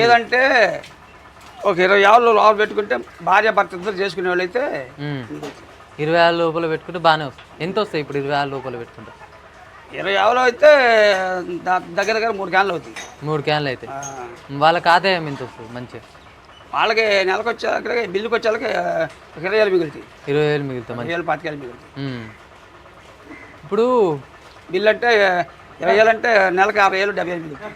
లేదంటే ఒక ఇరవై ఆవులు లోపల పెట్టుకుంటే భార్య భర్త ఇద్దరు చేసుకునే వాళ్ళు అయితే. ఇరవై ఆరు లోపల పెట్టుకుంటే బాగానే వస్తుంది. ఎంత వస్తాయి ఇప్పుడు ఇరవై ఆరు లోపల పెట్టుకుంటే? ఇరవై ఆవులు అయితే దగ్గర దగ్గర మూడు క్యాన్లు అవుతాయి. మూడు క్యాన్లు అయితే. వాళ్ళకి ఆదాయం ఎంత వస్తుంది మంచిగా? వాళ్ళకి నెలకు వచ్చే బిల్లుకి వచ్చే వాళ్ళకి ఒక ఇరవై వేలు మిగులుతాయి. ఇరవై వేలు మిగులుతాయి ఇరవై వేలు పాతికేలు మిగులుతాయి. ఇప్పుడు బిల్లు అంటే ఇరవై వేలు అంటే నెలకు అరవై వేలు డెబ్బై వేలు మిగులుతాయి.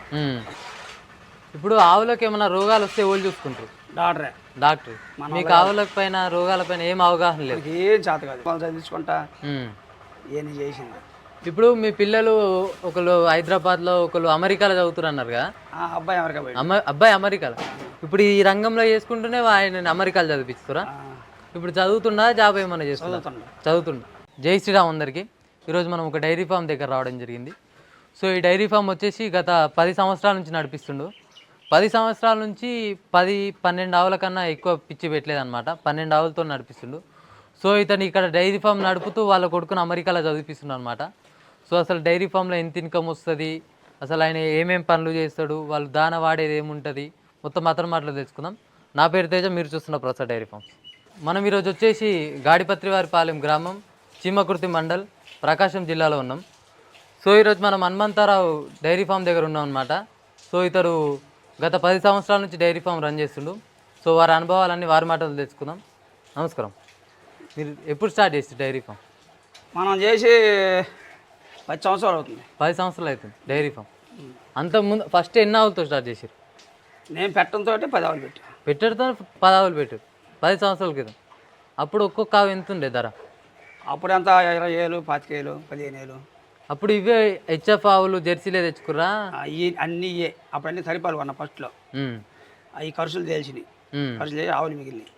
ఇప్పుడు ఆవులకు ఏమైనా రోగాలు వస్తే ఎవరు చూసుకుంటారు? డాక్టరే. డాక్టర్. మీకు ఆవులకు పైన రోగాల పైన ఏం అవగాహన లేదు. ఏం చేత కాదు. వాళ్ళు చదివించుకుంటా ఉమ్. ఏం చేసింది. ఇప్పుడు మీ పిల్లలు ఒకళ్ళు హైదరాబాద్లో ఒకళ్ళు అమెరికాలో చదువుతున్నారు కదా అబ్బాయి అమెరికా అబ్బాయి అమెరికాలో. ఇప్పుడు ఈ రంగంలో చేసుకుంటూనే ఆయన అమెరికాలో చదివిస్తారా ఇప్పుడు చదువుతుండా జాబ్ ఏమైనా చదువుతుండు చదువుతుండు జై శ్రీరామ్ అందరికీ. ఈరోజు మనం ఒక డైరీ ఫామ్ దగ్గర రావడం జరిగింది. సో ఈ డైరీ ఫామ్ వచ్చేసి గత పది సంవత్సరాల నుంచి నడిపిస్తుండు. పది సంవత్సరాల నుంచి పది పన్నెండు ఆవుల కన్నా ఎక్కువ పిచ్చి పెట్టలేదు అనమాట పన్నెండు ఆవులతో నడిపిస్తుండు. సో ఇతను ఇక్కడ డైరీ ఫామ్ నడుపుతూ వాళ్ళ కొడుకును అమెరికాలో చదివిపిస్తున్నాడు అనమాట సో అసలు డైరీ ఫామ్లో ఎంత ఇన్కమ్ వస్తుంది? అసలు ఆయన ఏమేం పనులు చేస్తాడు? వాళ్ళు దాన వాడేది ఏముంటుంది? మొత్తం అతని మాటలు తెలుసుకుందాం. నా పేరు తేజ మీరు చూస్తున్న ప్రసాద్ డైరీ ఫామ్స్ మనం ఈరోజు వచ్చేసి గాడిపత్రివారిపాలెం గ్రామం చీమకుర్తి మండల్ ప్రకాశం జిల్లాలో ఉన్నాం. సో ఈరోజు మనం హనుమంతారావు డైరీ ఫామ్ దగ్గర ఉన్నాం అనమాట సో ఇతడు గత పది సంవత్సరాల నుంచి డైరీ ఫామ్ రన్ చేస్తుండు. సో వారి అనుభవాలన్నీ వారి మాటలు తెలుసుకుందాం. నమస్కారం. మీరు ఎప్పుడు స్టార్ట్ చేసి డైరీ ఫామ్? మనం చేసి పది సంవత్సరాలు అవుతుంది. పది సంవత్సరాలు అవుతుంది డైరీ ఫామ్. అంత ముందు ఫస్ట్ ఎన్ని ఆవులతో స్టార్ట్ చేశారు నేను పెట్టడంతో పది ఆవులు పెట్టా. పెట్టడితో పదావులు పెట్టారు. పది సంవత్సరాల క్రితం. అప్పుడు ఒక్కొక్క ఆవు ఎంత ఉండే ధర? అప్పుడు ఎంత? ఇరవై వేలు పాతికేలు పదిహేను వేలు అప్పుడు ఇవే హెచ్ఎఫ్ ఆవులు జెర్సీలే తెచ్చుకురా అవి అన్నీ అప్పుడు అన్నీ సరిపాలు కొన్న ఫస్ట్లో అవి ఖర్చులు తేల్చినాయి. ఖర్చులు చేసి ఆవులు మిగిలినాయి.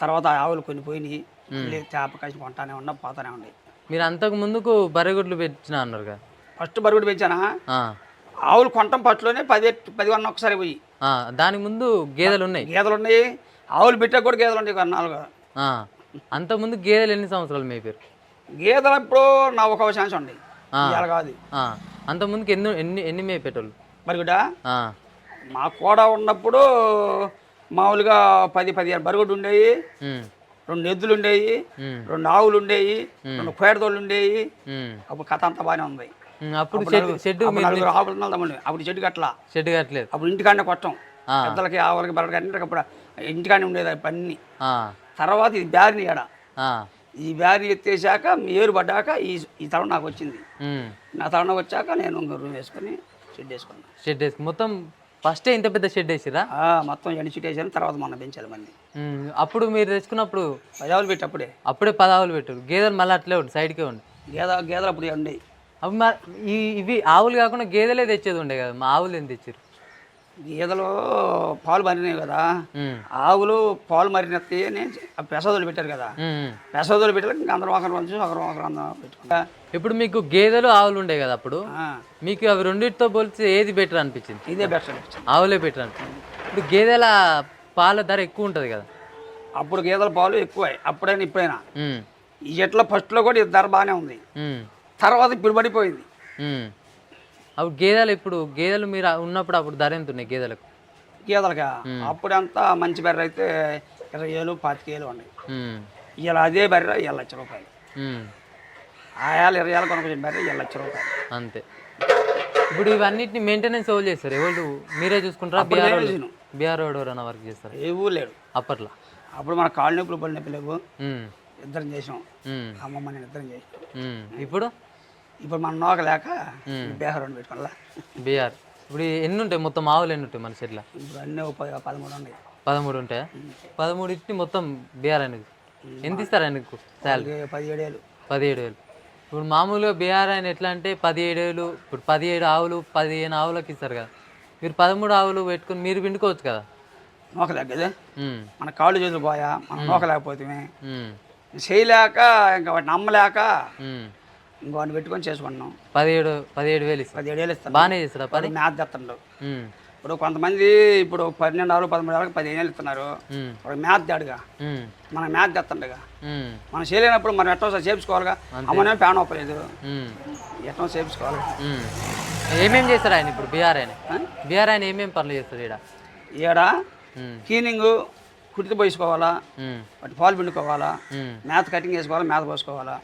తర్వాత ఆ ఆవులు కొన్ని పోయినాయి. మళ్ళీ చేప కలిసి కొంటానే ఉన్నా పోతానే ఉన్నాయి. మీరు అంతకు ముందుకు బర్రెగుడ్లు పెట్టిన అన్నారు కదా ఫస్ట్ బరుగుడు పెంచానా? ఆవులు కొనటం ఫస్ట్లోనే పది పది కొన్న ఒకసారి పోయి. ఆ, దానికి ముందు గేదెలు ఉన్నాయి? గేదెలు ఉన్నాయి. ఆవులు పెట్టాక కూడా గేదెలు ఉన్నాయి ఆ, అంతకుముందు గేదెలు ఎన్ని సంవత్సరాలు మేపారు? గేదెలు ఇప్పుడు నా ఒక ఛాన్స్ ఉన్నాయి కాదు. ఆ, అంతకుముందుకు ఎన్ని ఎన్ని ఎన్ని మేపేటోళ్ళు బరుగుడ ఆ, మా కూడా ఉన్నప్పుడు మామూలుగా పది పదిహేను బరుగుడు ఉండేవి రెండు ఎద్దులు ఉండేవి రెండు ఆవులు ఉండేవి రెండు కోయడదోళ్ళు ఉండేవి అప్పుడు కథ అంతా బాగానే ఉంది. అప్పుడు షెడ్ షెడ్ నలుగురు ఆవులు తమ్ముడు అప్పుడు చెట్టు కట్టలా. షెడ్ కట్టలేదు. అప్పుడు ఇంటికాడనే కొట్టం. పెద్దలకి ఆవులకి బరడకి అన్నిటికి అప్పుడు ఇంటికాడనే ఉండేది పన్ని తర్వాత ఇది బ్యారిని ఎడ ఆ, ఈ బ్యారిని ఎత్తేసాక ఏరు పడ్డాక ఈ ఈ తరం నాకు వచ్చింది. నా తరం వచ్చాక నేను ఇంకో రూమ్ వేసుకొని షెడ్ వేసుకున్నాను. షెడ్ వేసి మొత్తం ఫస్టే ఇంత పెద్ద షెడ్ వేసిరా? మొత్తం ఎండి షీట్ వేసాను తర్వాత మొన్న పెంచాలి మంది అప్పుడు మీరు తెచ్చుకున్నప్పుడు పది ఆవులు పెట్టి అప్పుడే. అప్పుడే పదావులు పెట్టారు గేదెలు మళ్ళీ అట్లే ఉండి సైడ్కే ఉండి. గేద గేదెలు అప్పుడు ఉండేవి అవి ఇవి ఆవులు కాకుండా గేదెలే తెచ్చేది ఉండే కదా మా ఆవులు ఏం తెచ్చారు గేదెలు పాలు మరినాయి కదా ఆవులు పాలు మరినెత్తి అని పెసోదులు పెట్టారు కదా. పెసోదులు పెట్టారు ఇంకా అందరం ఒకరు వంచు ఒకరు ఒకరు అందరం పెట్టుకుంటా ఇప్పుడు మీకు గేదెలు ఆవులు ఉండే కదా అప్పుడు మీకు అవి రెండింటితో పోల్చి ఏది బెటర్ అనిపించింది? ఇదే బెస్ట్ అనిపించింది. ఆవులే బెటర్ అనిపించింది. ఇప్పుడు గేదెల పాల ధర ఎక్కువ ఉంటుంది కదా. అప్పుడు గేదెల పాలు ఎక్కువ అప్పుడైనా ఇప్పుడైనా. ఈ చెట్లో ఫస్ట్లో కూడా ధర బాగానే ఉంది. తర్వాత ఇప్పుడు పడిపోయింది. అప్పుడు గేదెలు ఇప్పుడు గేదెలు మీరు ఉన్నప్పుడు అప్పుడు ధర ఎంత ఉన్నాయి గేదెలకు? గేదెలకా? అప్పుడంతా మంచి బెర్ర అయితే ఇరవై ఏళ్ళు పాతిక ఏళ్ళు ఉన్నాయి. ఇలా అదే బెర్ర ఇవాళ లక్ష రూపాయలు. ఉమ్, ఆ ఏళ్ళు ఇరవై ఏళ్ళు కొనుక్కొచ్చిన బెర్ర ఇవాళ లక్ష రూపాయలు. అంతే. ఇప్పుడు ఇవన్నిటిని మెయింటెనెన్స్ ఎవరు చేస్తారు? ఎవరు మీరే చూసుకుంటారా? బీఆర్. బీఆర్ ఎవరైనా వర్క్ చేస్తారు? ఏ ఊరు లేడు. అప్పట్లో? అప్పుడు మన కాళ్ళు నొప్పులు నొప్పి లేవు. ఇద్దరం చేసాం అమ్మమ్మ నేను ఇద్దరం చేసాం. ఇప్పుడు? ఇప్పుడు మన నోక లేక బేహ రెండు పెట్టుకోవాలా? బీఆర్ ఇప్పుడు ఎన్ని ఉంటాయి మొత్తం ఆవులు ఎన్ని ఉంటాయి మన చెట్ల ఇప్పుడు అన్నీ ఒక పది పదమూడు ఉన్నాయి. పదమూడు ఉంటాయా? పదమూడు ఇచ్చి మొత్తం బీఆర్ అనేది ఎంత ఇస్తారు ఆయనకు శాలరీ? పదిహేడు ఏళ్ళు పదిహేడు వేలు. ఇప్పుడు మామూలుగా బీఆర్ ఆయన ఎట్లా అంటే పదిహేడు వేలు ఇప్పుడు పదిహేడు ఆవులు పదిహేను ఆవులకు ఇస్తారు కదా. మీరు పదమూడు ఆవులు పెట్టుకుని మీరు పిండుకోవచ్చు కదా? నోక లేక కదా? ఉమ్, మన కాళ్ళు చేతులు పోయా మనం నోక లేకపోతే ఉమ్, చేయలేక ఇంకా వాటిని నమ్మలేక ఉమ్. ఇంకోటి పెట్టుకొని చేసుకున్నాం పదిహేడు పదిహేడు వేలు ఇస్తారు పదిహేడు వేలు ఇస్తాను బాగానే చేస్తారా వాడు మ్యాథ్ తెస్తుండ్రు ఇప్పుడు కొంతమంది ఇప్పుడు పన్నెండు ఆవులు పదమూడు ఆవులకు పదిహేను వేలు ఇస్తున్నారు. వాడు మ్యాథ్ తేడుగా ఉమ్, మన మ్యాథ్ తెస్తుండగా ఉమ్, మనం చేయలేనప్పుడు మనం ఒకసారి చేపించుకోవాలిగా? అమ్మనే ప్యాన్ ఒప్పలేదు ఎట్టో చేపించుకోవాలి? ఉమ్. ఏమేం చేస్తారు ఆయన ఇప్పుడు? బీఆర్ ఆయన? బీఆర్ ఆయన ఏమేం పనులు చేస్తారు ఇక్కడ ఈడ క్లీనింగ్ కుర్తి పోసుకోవాలా వాటి పాలు పిండుకోవాలా మేత కటింగ్ చేసుకోవాలా మేత పోసుకోవాలా.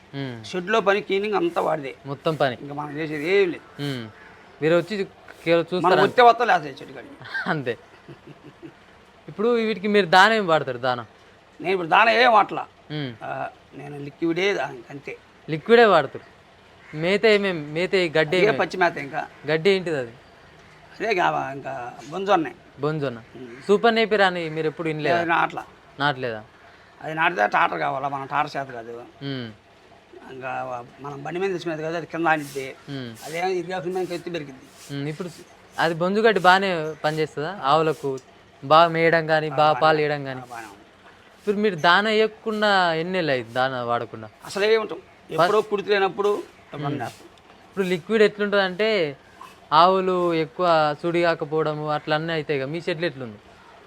షెడ్లో పని క్లీనింగ్ అంతా వాడిదే. మొత్తం పని. ఇంకా మనం చేసేది ఏం లేదు. మీరు వచ్చి చూస్తారా? వచ్చే వస్తా లేకపోతే చెట్టు కాడికి. అంతే. ఇప్పుడు వీటికి మీరు దానం ఏం వాడతారు? దానం? నేను ఇప్పుడు దాన ఏం. ఆ, నేను లిక్విడే అంతే. లిక్విడే వాడతారు. మేత ఏమేమి మేత గడ్డి? పచ్చి మేత ఇంకా. గడ్డి ఏంటిది అది? అదే ఇంకా బొంజొన్నాయి బొంజొన్న సూపర్ నేపిర్ అని మీరు ఎప్పుడు వినలేదా? నాట్లా. నాట్లేదా? అది నాటితే టాటర్ కావాలా? మనం టాటర్ చేత కాదు. ఇంకా మనం బండి మీద తెచ్చినది కదా అది కింద ఆనిద్ది. అదే ఇరిగాకుల మీద ఎత్తి పెరిగింది ఇప్పుడు అది బొంజు గడ్డి బాగానే పనిచేస్తుందా? ఆవులకు బాగా మేయడం కానీ బాగా పాలు వేయడం కానీ ఇప్పుడు మీరు దాన వేయకుండా ఎన్ని నెలలు అయింది దాన వాడకుండా? అసలే ఉంటాం. ఎప్పుడో కుడితి లేనప్పుడు. ఇప్పుడు లిక్విడ్ ఎట్లుంటుంది అంటే ఆవులు ఎక్కువ సుడి కాకపోవడము అట్లా అన్నీ అవుతాయి కదా మీ షెడ్లు ఎట్లుంది?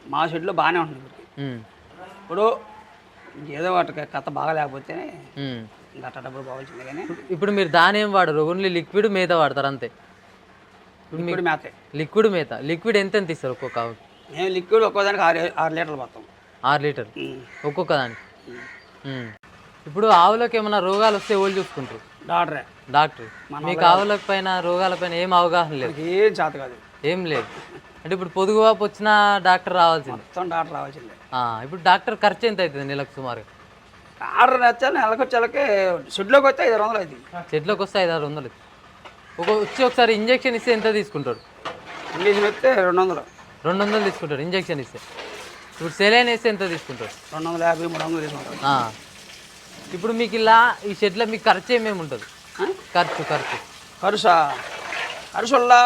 మా షెడ్లో బాగానే ఉంటుంది. ఇప్పుడు ఏదో వాటికి కథ బాగా లేకపోతే ఉమ్. ఇంకా అట్ట డబ్బులు బాగుంటుంది కానీ. ఇప్పుడు మీరు దాని ఏం వాడరు? ఓన్లీ లిక్విడ్ మేత వాడతారు అంతే. లిక్విడ్ మేతే. లిక్విడ్ మేత. లిక్విడ్ ఎంత ఎంత ఇస్తారు ఒక్కొక్క ఆవుకి మేము లిక్విడ్ ఒక్కోదానికి ఆరు ఆరు లీటర్లు పోతాం ఆరు లీటర్ ఒక్కొక్క దానికి. ఇప్పుడు ఆవులకు ఏమైనా రోగాలు వస్తే ఎవరు చూసుకుంటారు? డాక్టరే. డాక్టర్ మీకు ఆవుల పైన రోగాల పైన ఏం అవగాహన లేదు. ఏం చేత కాదు ఏం లేదు. అంటే ఇప్పుడు పొదుగువాపు వచ్చిన డాక్టర్ రావాల్సింది. మొత్తం డాక్టర్ రావాల్సిందే. ఇప్పుడు డాక్టర్ ఖర్చు ఎంత అవుతుంది నెలకు సుమారు డాక్టర్ వచ్చా నెలకు వచ్చేలకి షెడ్లోకి వస్తే ఐదు వందలు అవుతుంది. చెట్లకు వస్తే ఐదు ఆరు వందలు ఒక వచ్చి ఒకసారి ఇంజెక్షన్ ఇస్తే ఎంత తీసుకుంటాడు? ఇంగ్లీష్ వస్తే రెండు వందలు. రెండు వందలు తీసుకుంటాడు ఇంజెక్షన్ ఇస్తే. ఇప్పుడు సెలైన్ వేస్తే ఎంత తీసుకుంటాడు? రెండు వందల యాభై మూడు వందలు తీసుకుంటాం ఆ. ఇప్పుడు మీకు ఇలా ఈ షెడ్లో మీకు ఖర్చు ఏమేమి ఉంటుంది? ఖర్చు ఖర్చు ఖర్చా ఖర్చుల్లా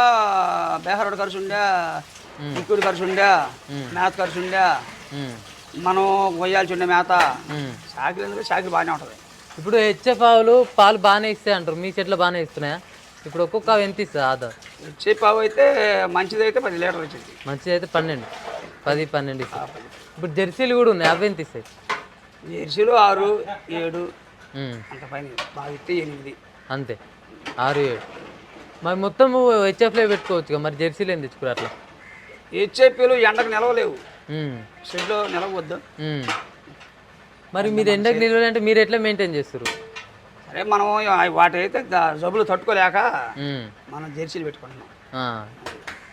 బేహరోడ్ ఖర్చు ఉండే లిక్విడ్ ఖర్చు ఉండే మేత ఖర్చు ఉండే మనం కొయ్యాల్సి ఉండే మేత. సాకిలు ఎందుకు? సాకిలు బాగానే ఉంటుంది. ఇప్పుడు హెచ్ఎఫ్ ఆవులు పాలు బాగానే ఇస్తాయి అంటారు. మీ చెట్లు బాగానే ఇస్తున్నాయా? ఇప్పుడు ఒక్కొక్క ఆవు ఎంత ఇస్తుంది ఆదా? వచ్చే పావు అయితే మంచిది అయితే పది లీటర్ వచ్చింది మంచిది అయితే పన్నెండు. పది పన్నెండు ఇస్తాయి ఇప్పుడు జెర్సీలు కూడా ఉన్నాయి. అవి ఎంత ఇస్తాయి? జెర్సీలు ఆరు ఏడు. అంత పైన బాగా ఇస్తే ఎనిమిది. అంతే. ఆరు ఏడు. మరి మొత్తం హెచ్ఎఫ్లో పెట్టుకోవచ్చు మరి జెర్సీలు ఏం తెచ్చుకోరు అట్లా. హెచ్ఐపీలు ఎండకు నిలవలేవు. షెడ్లో నిలవద్దు. మరి మీరు ఎండకు నిలవాలంటే మీరు ఎట్లా మెయింటైన్ చేస్తారు? సరే మనం వాటి అయితే జబ్బులు తట్టుకోలేక మనం జెర్సీలు పెట్టుకుంటున్నాం.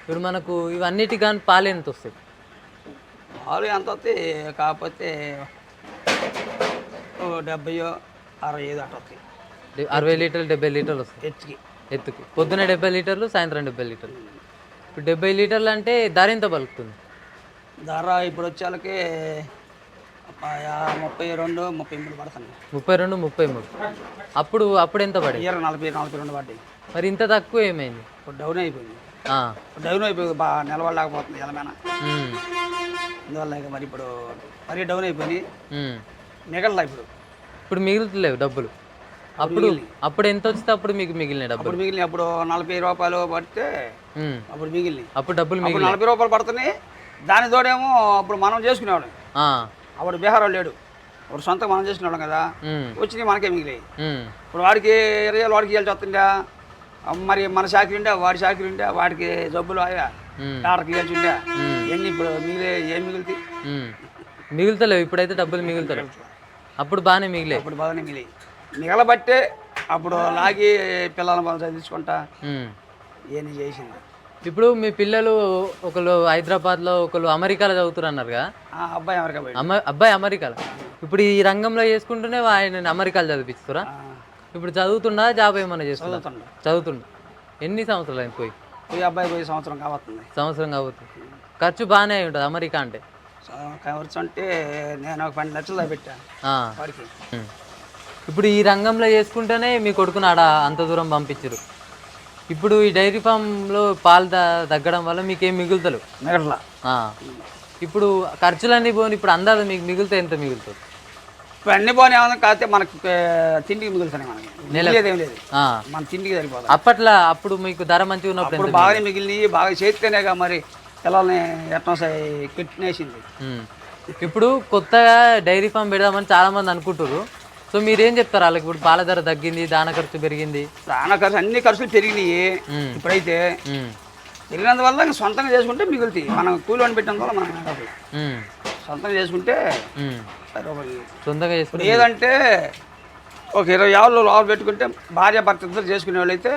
ఇప్పుడు మనకు ఇవన్నిటి కానీ పాలు ఎంత వస్తాయి? పాలు ఎంత వస్తాయి? కాకపోతే ఓ డెబ్బయో అరవై ఐదు అట్ట వస్తాయి. అరవై లీటర్లు డెబ్బై లీటర్లు వస్తాయి. ఎత్తుకి ఎత్తుకు. పొద్దున డెబ్బై లీటర్లు సాయంత్రం డెబ్బై లీటర్లు. ఇప్పుడు డెబ్బై లీటర్లు అంటే ధర ఎంత పలుకుతుంది? ధర ఇప్పుడు వచ్చేళ్ళకి ముప్పై రెండు ముప్పై మూడు పడుతుంది. ముప్పై రెండు ముప్పై మూడు. అప్పుడు అప్పుడు ఎంత పడింది? ఇయర్ నలభై నలభై రెండు పడ్డాయి. మరి ఇంత తక్కువ ఏమైంది? ఇప్పుడు డౌన్ అయిపోయింది. డౌన్ అయిపోయింది బాగా నిలబడలేకపోతుంది ఎలమేనా అందువల్ల మరి ఇప్పుడు మరీ డౌన్ అయిపోయింది. మిగలలా ఇప్పుడు. ఇప్పుడు మిగులుతలేవు డబ్బులు. అప్పుడు అప్పుడు ఎంత వస్తే అప్పుడు మీకు మిగిలిన డబ్బులు? అప్పుడు మిగిలిన అప్పుడు నలభై రూపాయలు పడితే. అప్పుడు మిగిలినాయి. అప్పుడు డబ్బులు మిగిలిన నలభై రూపాయలు పడుతున్నాయి. దాని తోడేమో అప్పుడు మనం చేసుకునేవాళ్ళం. అప్పుడు బీహార్ లేడు. ఇప్పుడు సొంతంగా మనం చేసుకునేవాళ్ళం కదా. వచ్చినాయి మనకే మిగిలాయి ఇప్పుడు వాడికి ఇరవై వాడికి ఇవ్వాల్సి వస్తుండే మరి మన శాఖలు ఉండే వాడి శాఖలు ఉండే వాడికి జబ్బులు ఆయా. డాక్టర్కి ఇవ్వాల్సి ఉండే ఎన్ని ఇప్పుడు మిగిలే ఏం మిగులుతాయి? మిగులుతలేవు. ఇప్పుడైతే డబ్బులు మిగులుతలేవు. అప్పుడు బాగానే మిగిలే. అప్పుడు బాగానే మిగిలాయి మిగలబట్టే అప్పుడు లాగి పిల్లల మనం చదివించుకుంటా ఇవన్నీ చేసింది? ఇప్పుడు మీ పిల్లలు ఒకళ్ళు హైదరాబాద్లో ఒకళ్ళు అమెరికాలో ఆ అబ్బాయి అమ్మ అబ్బాయి అమెరికాలో. ఇప్పుడు ఈ రంగంలో చేసుకుంటూనే ఆయన అమెరికాలో చదివిస్తారా ఇప్పుడు చదువుతుండా జాబ్ ఏమైనా చేస్తుందా చదువుతుండ. ఎన్ని సంవత్సరాలు అయింది పోయి? పోయి అబ్బాయి పోయి సంవత్సరం కావస్తుంది సంవత్సరం కాబట్టి ఖర్చు బాగానే అయి ఉంటుంది అమెరికా అంటే. ఖర్చు అంటే నేను ఒక పన్నెండు లక్షలు పెట్టాను. ఇప్పుడు ఈ రంగంలో చేసుకుంటేనే మీ కొడుకుని ఆడ అంత దూరం పంపించరు. ఇప్పుడు ఈ డైరీ ఫామ్లో పాలు తగ్గడం వల్ల మీకేం మిగులుతలేవు మిగట్లా. ఆ. ఇప్పుడు ఖర్చులన్నీ పోని ఇప్పుడు అందాజ మీకు మిగిలితే ఎంత మిగులుతుంది? ఇప్పుడు అన్ని బాగానే ఉంది కాకపోతే మనకి ఏ, తిండికి మిగులుతున్నాయి మనకి. మిగిలేదేం లేదు. మన తిండికి సరిపోతుంది అప్పట్లో అప్పుడు మీకు ధర మంచిగా ఉన్నప్పుడు ఇప్పుడు బాగానే మిగిలినవి బాగా చేస్తేనేగా మరి పిల్లల్ని ఎట్లా కిట్నేసింది. ఇప్పుడు కొత్తగా డైరీ ఫామ్ పెడదామని చాలా మంది అనుకుంటారు సో మీరేం చెప్తారు? వాళ్ళకి ఇప్పుడు పాల ధర తగ్గింది దాన ఖర్చు పెరిగింది. దాన ఖర్చు అన్ని ఖర్చులు పెరిగినాయి. ఇప్పుడైతే పెరిగినందువల్ల సొంతంగా చేసుకుంటే మిగులుతాయి. మనం కూలి అని పెట్టినందువల్ల మనం సొంతంగా చేసుకుంటే సొంతంగా చేసుకుని ఏదంటే ఒక ఇరవై ఆవులు లోపల పెట్టుకుంటే భార్య భర్త ఇద్దరు చేసుకునే వాళ్ళు అయితే.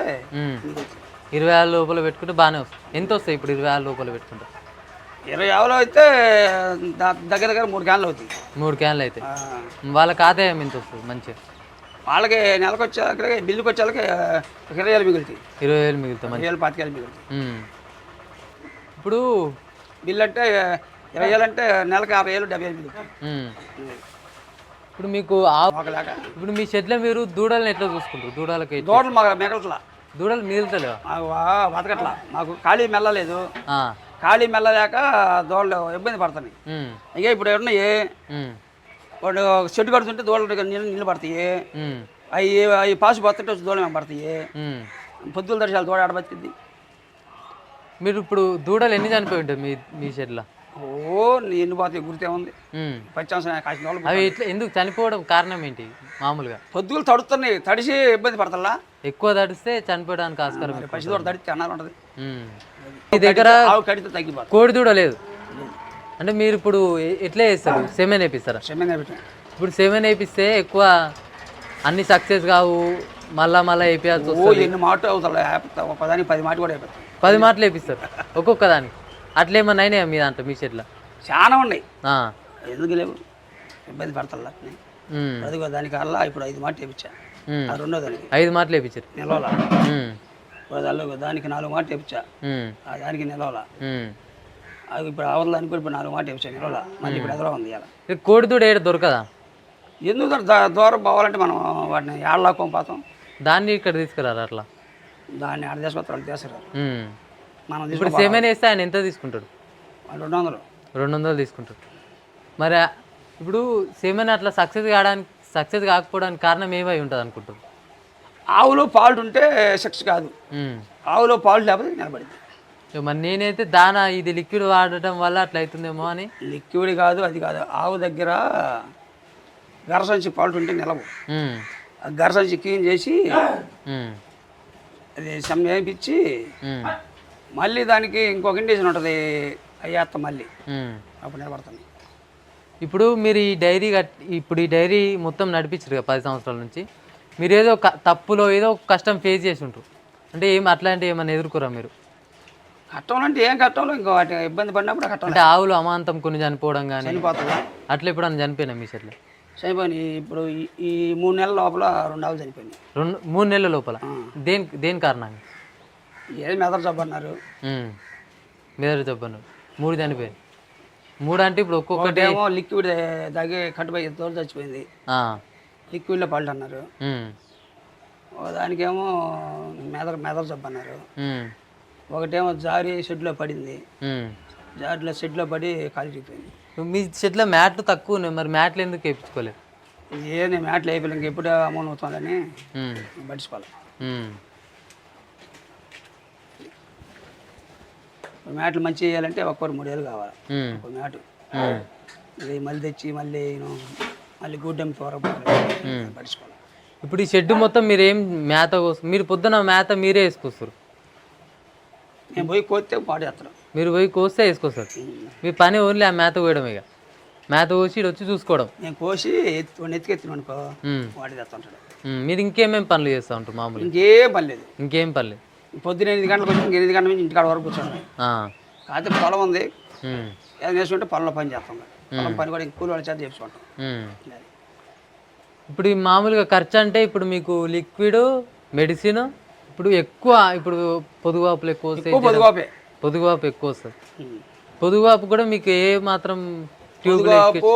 ఇరవై ఆరు లోపల పెట్టుకుంటే బాగానే వస్తుంది. ఎంత వస్తాయి ఇప్పుడు ఇరవై ఆరు లోపల పెట్టుకుంటే? ఇరవై ఆవులు అయితే దగ్గర దగ్గర మూడు క్యాన్లు అవుతాయి. మూడు క్యాన్లు అయితే. వాళ్ళకి ఆదాయం ఎంత వస్తుంది మంచిగా? వాళ్ళకి నెలకు వచ్చే బిల్లుకి వచ్చేళ్ళకి ఒక ఇరవై వేలు మిగులుతాయి. ఇరవై వేలు మిగులుతాయి ఇరవై వేలు పాతికేలు మిగులుతాయి. ఇప్పుడు బిల్లు అంటే ఇరవై వేలు అంటే నెలకి అరవై వేలు డెబ్బై వేలు మిగులుతాయి. ఇప్పుడు మీకు ఇప్పుడు మీ షెడ్లో మీరు దూడలను ఎట్లా చూసుకుంటారు? దూడలకి? దోటలు మాకు మిగలట్లా దూడలు మిగులుతలేవా బతకట్లా మాకు ఖాళీ మెల్లలేదు. ఖాళీ మెల్లలేక దోళ్ళు ఇబ్బంది పడుతున్నాయి. ఇక ఇప్పుడు ఉన్నాయి. వాడు చెట్టు కడుతుంటే దోళ్ళు నీళ్ళు నీళ్ళు పడతాయి. అవి అవి పాసు పోతుంటే వచ్చి దూడలు మేము పడతాయి. పొద్దుల దర్శనాలు దూడ ఆడబతికింది మీరు ఇప్పుడు దూడలు ఎన్ని చనిపోయి ఉంటాయి మీ మీ షెడ్లో ఓ నీ ఎన్ని పోతాయి గుర్తే ఉంది. పచ్చాంశం కాసిన వాళ్ళు అవి ఇట్లా ఎందుకు చనిపోవడం కారణం ఏంటి మామూలుగా పొద్దులు తడుతున్నాయి తడిసి ఇబ్బంది పడతల్లా ఎక్కువ తడిస్తే చనిపోవడానికి ఆస్కారం. పచ్చి దూడ తడితే అన్నారు ఉంటుంది. మీ దగ్గర కడితే తగ్గిపోతుంది కోడి దూడ లేదు. అంటే మీరు ఇప్పుడు ఎట్లా చేస్తారు? సెమెన్ వేపిస్తారా? పెట్టాం ఇప్పుడు సెమెన్ వేపిస్తే ఎక్కువ అన్ని సక్సెస్ కావు. మళ్ళా మళ్ళా వేపియాల్సి ఓ వస్తుంది. ఎన్ని మాట అవుతాయి ఒక పదానికి పది మాట కూడా అయిపోతాయి పది మాటలు వేపిస్తారు. ఒక్కొక్క దానికి. అట్లా ఏమన్నా అయినాయా మీ దాంట్లో మీ షెడ్లో చాలా ఉన్నాయి. ఎందుకు లేవు? ఇబ్బంది పడతల్లా ఉమ్. అదిగో దానికి అల్లా ఇప్పుడు ఐదు మాట వేపించా. ఆ రెండో దానికి. ఐదు మాటలు వేపించారు నిలవల? ఉమ్. దానికి నాలుగు మాట ఉమ్. ఆ దానికి నిలవల. అది ఇప్పుడు అవతల దానికి కూడా ఇప్పుడు నాలుగు మాట వేపించా నిలవల. మళ్ళీ ఇప్పుడు ఎదురు ఉంది ఇలా ఇది కోడి దూడ ఏడ దొరకదా? ఎందుకు దూరం- పోవాలంటే మనం వాటిని ఏళ్ళకోం పోతాం దాన్ని ఇక్కడ తీసుకురారు అట్లా? దాన్ని ఆడ తీసుకొస్తారు తీసుకురారు. మనం ఇప్పుడు సెమెన్ వేస్తే ఆయన ఎంత తీసుకుంటాడు? రెండు వందలు. రెండు వందలు తీసుకుంటాడు. మరి ఇప్పుడు సెమెన్ అట్లా సక్సెస్ కావడానికి సక్సెస్ కాకపోవడానికి కారణం ఏమై ఉంటుంది అనుకుంటారు ఆవులో పాల్ట్ ఉంటే సెక్స్ కాదు. ఆవులో పాల్ట్ లేకపోతే నిలబడింది. మరి నేనైతే దానా ఇది లిక్విడ్ వాడటం వల్ల అట్లా అవుతుందేమో అని? లిక్విడ్ కాదు అది కాదు. ఆవు దగ్గర గరసంచి పాల్ట్ ఉంటే నిలవు. గరసంచి క్లీన్ చేసి. అది సమ్ వేయించి ఉమ్. మళ్ళీ దానికి ఇంకొక ఇండేషన్ ఉంటుంది అయ్యేత్త మళ్ళీ. అప్పుడు నిలబడుతుంది. ఇప్పుడు మీరు ఈ డైరీ ఇప్పుడు ఈ డైరీ మొత్తం నడిపించారు కదా పది సంవత్సరాల నుంచి? మీరు ఏదో తప్పులో ఏదో కష్టం ఫేస్ చేసి ఉంటారు అంటే ఏం అట్లాంటివి ఏమైనా ఎదుర్కోరా మీరు? కట్టంలో ఏం కట్టంలో ఇంకో వాటి ఇబ్బంది పడినప్పుడు కట్టం అంటే ఆవులు అమాంతం కొన్ని చనిపోవడం కానీ చనిపోతుందా అట్లా ఇప్పుడు చనిపోయినా మీ చెట్లు చనిపోయినాయి. ఇప్పుడు ఈ- మూడు నెలల లోపల రెండు ఆవులు చనిపోయినాయి. రెండు మూడు నెలల లోపల? దేని దేని కారణంగా? ఏది మెదడు ఉమ్. మెదడు జబ్బను మూడు చనిపోయాయి మూడు అంటే ఇప్పుడు ఒక్కొక్కటి ఒకటేమో లిక్విడ్ దాగి కట్టుపోయి తోలు చచ్చిపోయింది. లిక్విడ్లో పళ్ళు అన్నారు దానికేమో మెదడు మెదడు జబ్బు అన్నారు. ఒకటేమో జారి షెడ్లో పడింది. జారిలో షెడ్లో పడి కాలు చిక్కిపోయింది మీ చెట్ల మ్యాట్లు తక్కువ ఉన్నాయి మరి మ్యాట్లు ఎందుకు వేయించుకోలేదు ఇది ఏ నేను మ్యాట్లు అయిపోయి ఇంక ఎప్పుడు అమౌంట్ అవుతుందని. పట్టించుకోవాలి. మ్యాట్లు మంచి చేయాలంటే ఒక్కొరు మూడు వేలు కావాలి. ఒక మ్యాటు మళ్ళీ తెచ్చి మళ్ళీ మళ్ళీ గుడ్డెం త్వరపోవాలి పట్టించుకోవాలి. ఇప్పుడు ఈ షెడ్ మొత్తం మీరు ఏం మేత కోసు మీరు పొద్దున మేత మీరే వేసుకొస్తారు. నేను పోయి కోస్తే పాడు చేస్తాను మీరు పోయి కోస్తే వేసుకొస్తారు. మీ పని ఓన్లీ ఆ మేత కోయడం ఇక. మేత కోసి వచ్చి చూసుకోవడం. నేను కోసి ఎత్తుకెత్తిన అనుకో ఉమ్. వాడి తెస్తుంటాడు ఉమ్. మీరు ఇంకేమేం పనులు చేస్తూ ఉంటారు మామూలు ఇంకేం పని లేదు. ఇంకేం పనులు పొద్దున ఎనిమిది గంటలకు వచ్చి ఎనిమిది గంటల నుంచి ఇంటికాడ వరకు కూర్చోండి. కాకపోతే పొలం ఉంది. ఏదైనా చేసుకుంటే పొలంలో పని చేస్తాం. పొలం పని కూడా కూలి వాళ్ళ చేత. ఇప్పుడు ఈ మామూలుగా ఖర్చు అంటే ఇప్పుడు మీకు లిక్విడ్ మెడిసిన్ ఇప్పుడు ఎక్కువ ఇప్పుడు పొదుగువాపులు ఎక్కువ వస్తాయి పొదుగాపే పొదుగువాపు. ఎక్కువ వస్తుంది. పొదుగువాపు కూడా మీకు ఏ మాత్రం ట్యూబ్ పొదుగాపు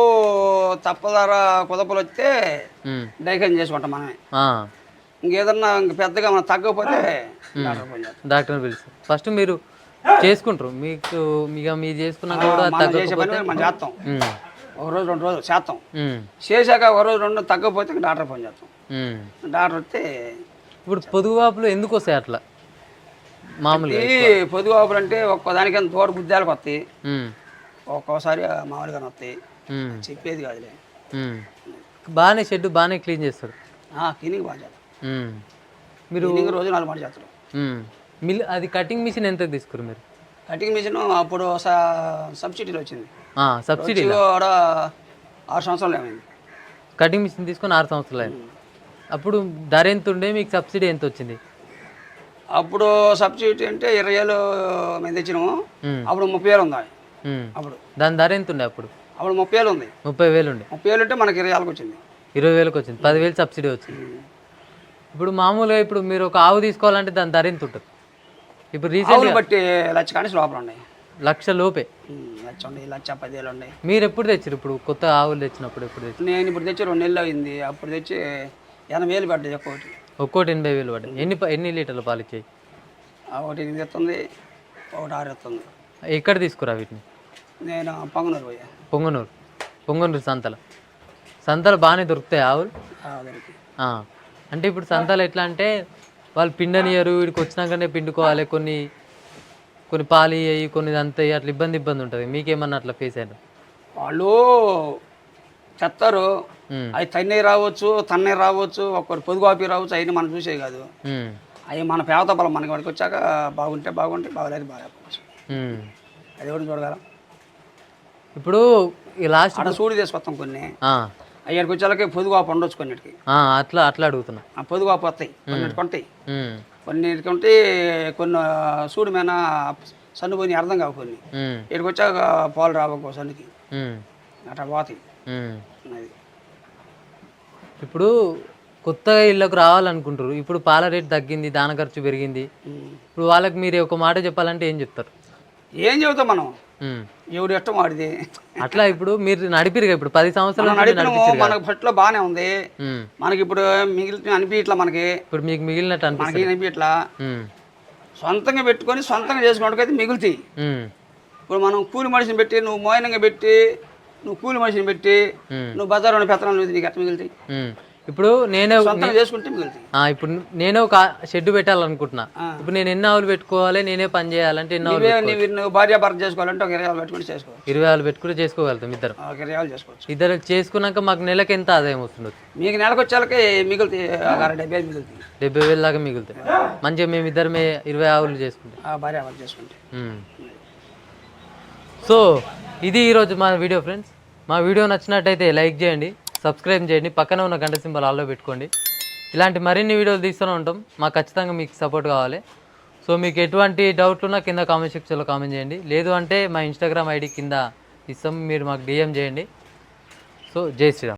తప్పదార కుదపలు వస్తే డైకన్ చేసుకుంటాం మనమే. ఇంకేదన్నా ఇంక పెద్దగా మనం తగ్గకపోతే డాక్టర్ పిలుస్తారు ఫస్ట్ మీరు చేసుకుంటారు మీకు ఇక మీరు చేసుకున్నాక కూడా మనం చేసే తగ్గకపోతే మనం చేస్తాం ఉమ్. ఒక రోజు రెండు రోజులు చేస్తాం ఉమ్. చేశాక ఒక రోజు రెండు తగ్గకపోతే ఇంక డాక్టర్ పని చేస్తాం ఉమ్. డాక్టర్ వస్తే ఇప్పుడు పొదుగువాపులు ఎందుకు వస్తాయి అట్లా మామూలుగా ఈ పొదుగాపులు అంటే ఒక్కదానికి తోట గుద్దాలకు వస్తాయి ఉమ్. ఒక్కోసారి మామూలుగా వస్తాయి ఉమ్. చెప్పేది కాదులే ఉమ్. బాగానే షెడ్ బాగానే క్లీన్ చేస్తాడు క్లీనింగ్ బాగా చేస్తాం ఉమ్. మీరు క్లీనింగ్ రోజు నాలుగు మాట చేస్తాం ఉమ్. మిల్ అది కటింగ్ మిషన్ ఎంత తీసుకురు మీరు? కటింగ్ మిషన్ అప్పుడు సబ్సిడీలో వచ్చింది. ఆ, సబ్సిడీ కూడా ఆరు సంవత్సరాలు ఏమైంది కటింగ్ మిషన్ తీసుకొని ఆరు సంవత్సరాలు అయింది. అప్పుడు ధర ఎంత ఉండే? మీకు సబ్సిడీ ఎంత వచ్చింది? అప్పుడు సబ్సిడీ అంటే ఇరవై వేలు మేము తెచ్చినాము. అప్పుడు ముప్పై వేలు ఉంది. అప్పుడు. దాని ధర ఎంత ఉండే అప్పుడు? అప్పుడు ముప్పై వేలు ఉంది. ముప్పై వేలు ఉండే. ముప్పై వేలు అంటే మనకి ఇరవై వేలకు వచ్చింది. ఇరవై వేలకు వచ్చింది. పదివేలు సబ్సిడీ వచ్చింది. ఇప్పుడు మామూలుగా ఇప్పుడు మీరు ఒక ఆవు తీసుకోవాలంటే దాని ధర ఎంత ఉంటుంది? ఇప్పుడు రీసెంట్ బట్టి లక్ష కానీ లోపల ఉన్నాయి. లక్ష లోపే. లక్ష ఉన్నాయి లక్ష పదివేలు ఉన్నాయి. మీరు ఎప్పుడు తెచ్చారు ఇప్పుడు? కొత్త ఆవులు తెచ్చినప్పుడు ఎప్పుడు తెచ్చారు నేను ఇప్పుడు తెచ్చి రెండు నెలలు అయింది. అప్పుడు తెచ్చి ఎనభై వేలు పడ్డాయి ఒక్కొక్కటి ఒక్కోటి ఎనభై వేలు పడ్డాయి ఎన్ని ఎన్ని లీటర్ల పాలు ఇచ్చాయి? ఒకటి ఎనిమిది ఎత్తుంది ఒకటి ఆరు ఎత్తుంది. ఎక్కడ తీసుకురా వీటిని? నేను పొంగనూరు పోయా. పొంగనూరు. పొంగనూరు సంతల. సంతలు బాగానే దొరుకుతాయి ఆవులు. అంటే ఇప్పుడు సంతలు ఎట్లా అంటే వాళ్ళు పిండనియరు వీడికి వచ్చినాకనే పిండుకోవాలి కొన్ని కొన్ని పాలు ఇయ్యి కొన్ని అంతా అట్లా ఇబ్బంది ఇబ్బంది ఉంటుంది. మీకేమన్నా అట్లా ఫేస్ అయ్యారు వాళ్ళు చెత్తారు అవి తన్నే రావచ్చు తన్నే రావచ్చు ఒక్కరు పొదుగు ఆపి రావచ్చు అవన్నీ మనం చూసే కాదు. అవి మన పేద బలం మనకి వాడికి వచ్చాక బాగుంటే బాగుంటే బాగలేదు బాగాలేకపోవచ్చు అది కూడా చూడగలం? ఇప్పుడు ఈ లాస్ట్ సూడి తీసుకొస్తాం కొన్ని. అయ్యాడికి వచ్చేళ్ళకి పొదుగు ఆపు ఉండొచ్చు కొన్నిటికి అట్లా అట్లా అడుగుతున్నా. ఆ పొదుగు ఆపు వస్తాయి కొన్నిటికి ఉంటాయి కొన్నిటికి ఉంటే కొన్ని సూడి మీద సన్ను పోయి అర్థం కావు కొన్ని. ఉమ్, ఇక్కడికి వచ్చాక పాలు రావు సన్నుకి. అట్లా పోతాయి. ఇప్పుడు కొత్తగా ఇళ్ళకు రావాలనుకుంటారు ఇప్పుడు పాల రేట్ తగ్గింది దాన ఖర్చు పెరిగింది. ఇప్పుడు వాళ్ళకి మీరు ఒక మాట చెప్పాలంటే ఏం చెప్తారు? ఏం చెబుతాం మనం. ఎవడు ఇష్టం వాడిది. అట్లా ఇప్పుడు మీరు నడిపిరుగా ఇప్పుడు పది సంవత్సరాల నడిపినాము మనకు ఫస్ట్లో బాగానే ఉంది. మనకి ఇప్పుడు మిగిలిన అనిపించట్లా మనకి. ఇప్పుడు మీకు మిగిలినట్టు మనకి అనిపించట్లా సొంతంగా పెట్టుకొని సొంతంగా చేసుకోవడానికి మిగులుతాయి. ఇప్పుడు మనం కూలి మనిషిని పెట్టి నువ్వు మోయనంగా పెట్టి నువ్వు కూలి మనిషిని పెట్టి నువ్వు బజార్ పెత్తనం లేదు నీకు ఎట్లా మిగులుతాయి. ఇప్పుడు నేనే చేసుకుంటే ఇప్పుడు నేనే ఒక షెడ్ పెట్టాలనుకుంటున్నా. ఇప్పుడు నేను ఎన్ని ఆవులు పెట్టుకోవాలి నేనే పని చేయాలంటే ఎన్ని ఆవులు భార్య భర్త చేసుకోవాలంటే ఒక ఇరవై వేలు పెట్టుకుని చేసుకోవచ్చు. ఇరవై ఆవులు పెట్టుకుంటే చేసుకోగలుగుతాం ఇద్దరు. ఇరవై చేసుకోవచ్చు. ఇద్దరు చేసుకున్నాక మాకు నెలకి ఎంత ఆదాయం వస్తుంది మీకు నెలకు మిగులుతాయి అరవై డెబ్బై వేలు మిగులుతాయి. డెబ్బై వేల దాకా మిగులుతాయి. మంచిగా మేము ఇద్దరమే ఇరవై ఆవులు చేసుకుంటాం. భార్య భర్త చేసుకుంటే. సో ఇది ఈరోజు మా వీడియో ఫ్రెండ్స్. మా వీడియో నచ్చినట్టయితే లైక్ చేయండి. సబ్స్క్రైబ్ చేయండి. పక్కన ఉన్న గంట సింబల్ ఆల్లో పెట్టుకోండి. ఇలాంటి మరిన్ని వీడియోలు తీస్తూనే ఉంటాం. మాకు ఖచ్చితంగా మీకు సపోర్ట్ కావాలి. సో మీకు ఎటువంటి డౌట్లు ఉన్నా కింద కామెంట్ సెక్షన్లో కామెంట్ చేయండి. లేదు అంటే మా ఇన్స్టాగ్రామ్ ఐడి కింద ఇస్తాం. మీరు మాకు డిఎం చేయండి. సో జై శ్రీరామ్.